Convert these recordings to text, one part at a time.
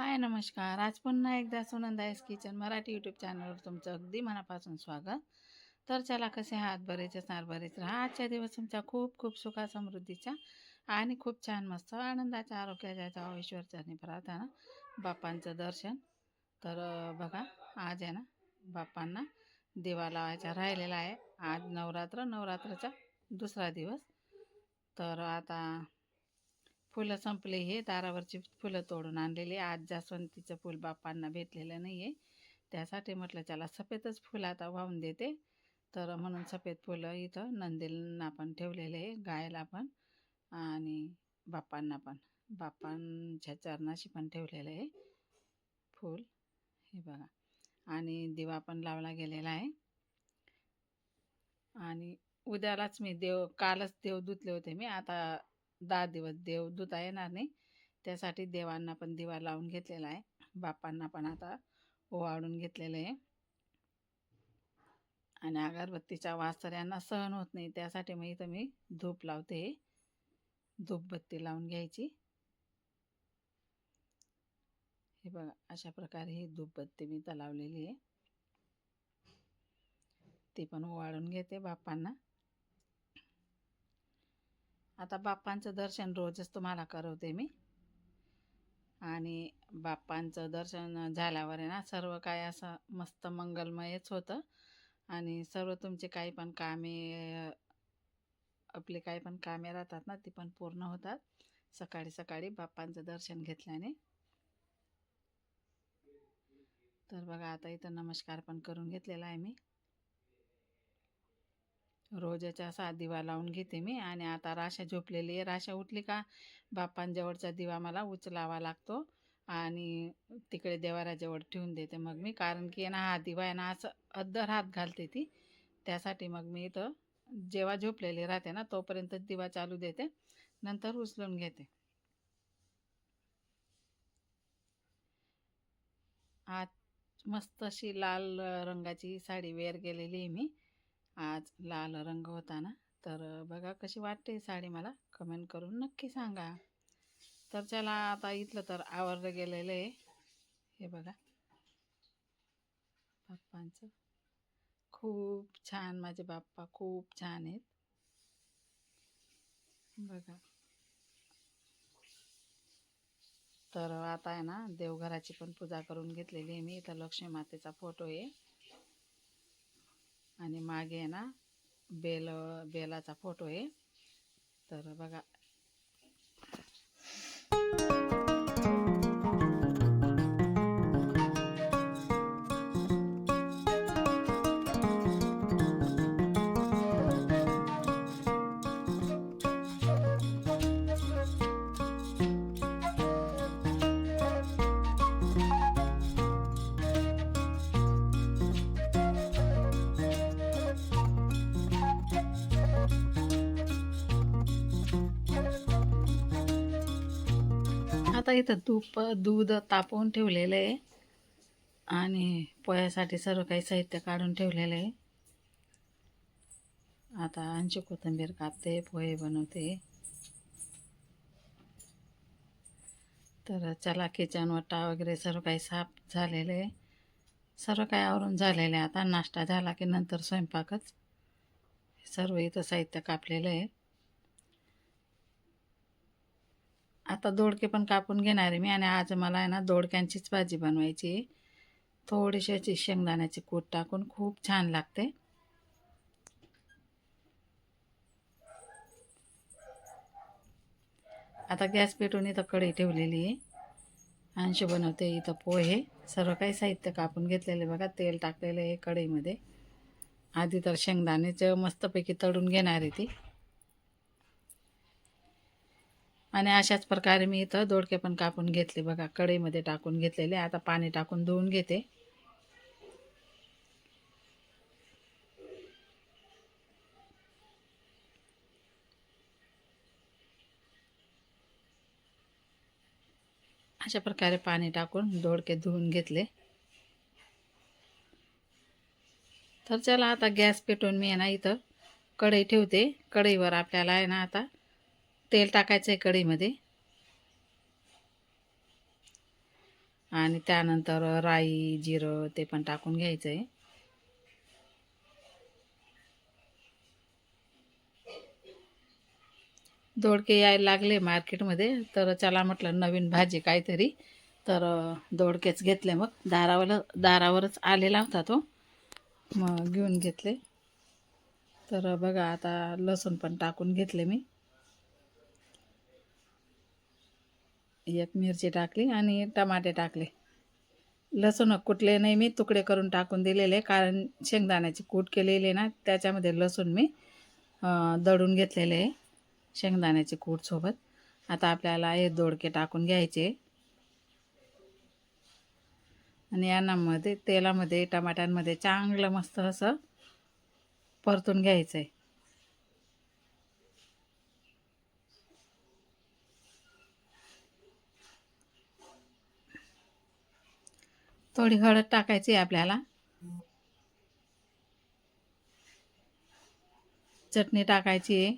हाय नमस्कार. आज पुन्हा एकदा सुनंदायस किचन मराठी यूट्यूब चॅनलवर तुमचं अगदी मनापासून स्वागत. तर चला कसे आहात? बरेच असणार बरेच राहा. आजच्या दिवस तुमच्या खूप खूप सुखा समृद्धीच्या आणि खूप छान मस्त आनंदाच्या आरोग्याच्या जावं ईश्वरचरणी प्रार्थना बाप्पांचं दर्शन. तर बघा आज आहे ना बाप्पांना दिवा लावायचा राहिलेला आहे. आज नवरात्र नवरात्राचा दुसरा दिवस. तर आता फुलं संपले हे दारावरची फुलं तोडून आणलेली. आज जास्वंतीचं फुल बाप्पांना भेटलेलं नाही आहे त्यासाठी म्हटलं चला सफेदच फुलं आता वाहून देते. तर म्हणून सफेद फुलं इथं नंदीला पण ठेवलेले आहे गायला पण आणि बाप्पांना पण. बाप्पांच्या चरणाशी पण ठेवलेलं आहे फूल. हे बघा. आणि दिवा पण लावला गेलेला आहे. आणि उद्यालाच मी देव कालच देव धुतले होते मी. आता दहा दिवस देव येणार नाही. त्यासाठी देवांना पण दिवा लावून घेतलेला आहे. बापांना पण आता ओवाळून घेतलेलं आहे. आणि अगरबत्तीचा वासऱ्यांना यांना सहन होत नाही. त्यासाठी मग इथं मी धूप लावते. धूपबत्ती लावून घ्यायची. हे बघा अशा प्रकारे ही धूपबत्ती मी इथं लावलेली आहे. ती पण ओवाळून घेते बाप्पांना. आता बाप्पांचं दर्शन रोजच तुम्हाला करवते मी. आणि बाप्पांचं दर्शन झाल्यावर आहे ना सर्व काय असं मस्त मंगलमयच होतं. आणि सर्व तुमचे काही पण कामे आपले काही पण कामे राहतात ना ती पण पूर्ण होतात. सकाळी सकाळी बाप्पांचं दर्शन घेतल्याने. तर बघा आता इथं नमस्कार पण करून घेतलेला आहे मी. रोजच्या असा दिवा लावून घेते मी आणि आता राशा झोपलेली आहे. राशा उठली का बाप्पांजवळचा दिवा मला उचलावा लागतो आणि तिकडे देवाराजवळ ठेवून देते मग मी. कारण की आहे ना हा दिवा आहे ना असं अद्दर हात घालते ती. त्यासाठी मग मी इथं जेव्हा झोपलेली राहते ना तोपर्यंत दिवा चालू देते नंतर उचलून घेते. आज मस्त अशी लाल रंगाची साडी वेअर केलेली आहे मी. आज लाल रंग होता ना? तर बघा कशी वाटते साडी मला. कमेंट करून नक्की सांगा. तर चला आता इथलं तर आवरलं गेलेलं आहे. हे बघा. बाप्पांचं. खूप छान माझे बाप्पा खूप छान आहेत. बघा. तर आता आहे ना देवघराची पण पूजा करून घेतलेली आहे मी. इथं लक्ष्मी मातेचा फोटो आहे. आणि मागे आहे ना बेल बेलाचा फोटो आहे. तर बघा आता इथं तूप दूध तापवून ठेवलेलं आहे. आणि पोह्यासाठी सर्व काही साहित्य काढून ठेवलेलं आहे. आता अंशू कोथिंबीर कापते पोहे बनवते. तर चला किचन वट्टा वगैरे सर्व काही साफ झालेलं आहे. सर्व काही आवरून झालेलं आहे. आता नाश्ता झाला की नंतर स्वयंपाकच. सर्व इथं साहित्य कापलेलं आहे. आता दोडके पण कापून घेणार आहे मी. आणि आज मला आहे ना दोडक्यांचीच भाजी बनवायची आहे. थोडीशी अशी शेंगदाण्याची कूट टाकून खूप छान लागते. आता गॅस पेटून इथं कढई ठेवलेली आहे. अंश बनवते इथं पोहे. सर्व काही साहित्य कापून घेतलेले बघा. तेल टाकलेलं आहे कढईमध्ये. आधी तर शेंगदाण्याचं मस्तपैकी तळून घेणार आहे ती. आणि अशाच प्रकारे मी इथं दोडके पण कापून घेतले बघा. कढईमध्ये टाकून घेतलेले. आता पाणी टाकून धुवून घेते. अशा प्रकारे पाणी टाकून दोडके धुवून घेतले. तर चला आता गॅस पेटवून मी आहे ना इथं कढई ठेवते. कढईवर आपल्याला आहे ना आता तेल टाकायचं आहे कढईमध्ये. आणि त्यानंतर राई जिरं ते पण टाकून घ्यायचं आहे दोडके यायला लागले मार्केटमध्ये तर चला म्हटलं नवीन भाजी काहीतरी. तर दोडकेच घेतले मग. दारावर दारावरच आलेला होता तो. मग घेऊन घेतले. तर बघा आता लसूण पण टाकून घेतले मी. एक मिरची टाकली आणि टमाटे टाकले. लसूण कुटले नाही मी तुकडे करून टाकून दिलेले कारण शेंगदाण्याची कूट केलेली ना त्याच्यामध्ये लसूण मी दळून घेतलेले आहे शेंगदाण्याची कूटसोबत आता आपल्याला हे दोडके टाकून घ्यायचे. आणि यांनामध्ये तेलामध्ये टमाट्यांमध्ये चांगलं मस्त असं परतून घ्यायचं आहे थोडी हळद टाकायची आहे आपल्याला. चटणी टाकायची आहे.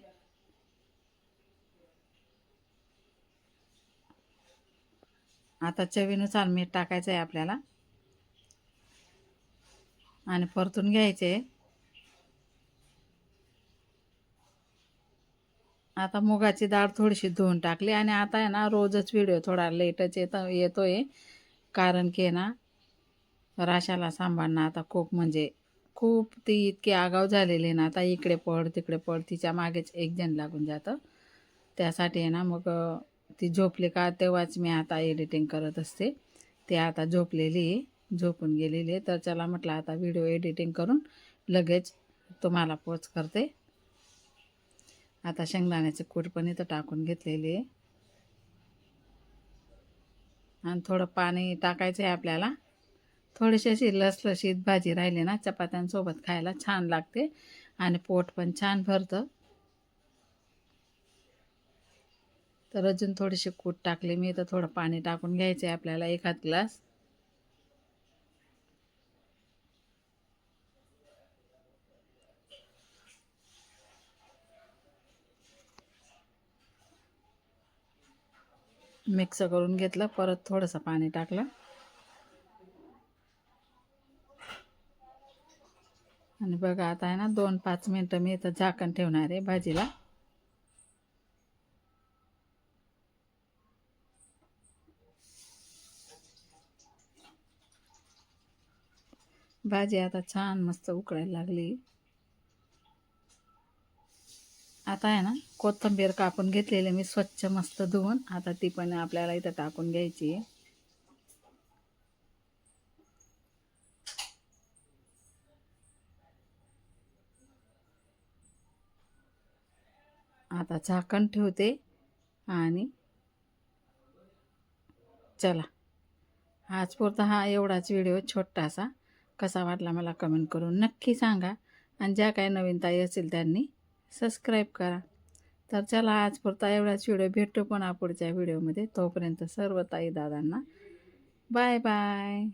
आता चवीनुसार मीठ टाकायचं आहे आपल्याला. आणि परतून घ्यायचे. आता मुगाची डाळ थोडीशी धुवून टाकली. आणि आता आहे ना रोजच व्हिडिओ थोडा लेटच येत येतोय. कारण की ना राशाला सांभाळणं आता खूप म्हणजे खूप ती इतकी आगाव झालेली आहे ना आता इकडे पड तिकडे पड तिच्या मागेच एक जण लागून जातं. त्यासाठी आहे ना मग ती झोपली का तेव्हाच मी आता एडिटिंग करत असते. ती आता झोपलेली आहे झोपून गेलेली आहे. तर चला म्हटलं आता व्हिडिओ एडिटिंग करून लगेच तुम्हाला पोच करते. आता शेंगदाण्याचे कूट पण इथं टाकून घेतलेली आहे. आणि थोडं पाणी टाकायचं आहे आपल्याला. थोडीशी अशी लसलशीत भाजी राहिली ना चपात्यांसोबत खायला छान लागते आणि पोट पण छान भरतं. तर अजून थोडीशी कूट टाकली मी तर थोडं पाणी टाकून घ्यायचं आहे आपल्याला एखाद ग्लास. मिक्स करून घेतलं परत थोडंसं पाणी टाकलं. आणि बघा आता आहे ना दोन पाच मिनटं मी इथं झाकण ठेवणार आहे भाजीला. भाजी आता छान मस्त उकळायला लागली. आता आहे ना कोथिंबीर कापून घेतलेली मी स्वच्छ मस्त धुवून. आता ती पण आपल्याला इथं टाकून घ्यायची आहे. आता झाकण ठेवते आणि चला. आजपुरता हा एवढाच व्हिडिओ छोटासा कसा वाटला मला कमेंट करून नक्की सांगा. आणि ज्या काही नवीन ताई असेल त्यांनी सबस्क्राईब करा. तर चला आजपुरता एवढाच व्हिडिओ भेटतो पण पुढच्या व्हिडिओमध्ये. तोपर्यंत सर्व ताई दादांना बाय बाय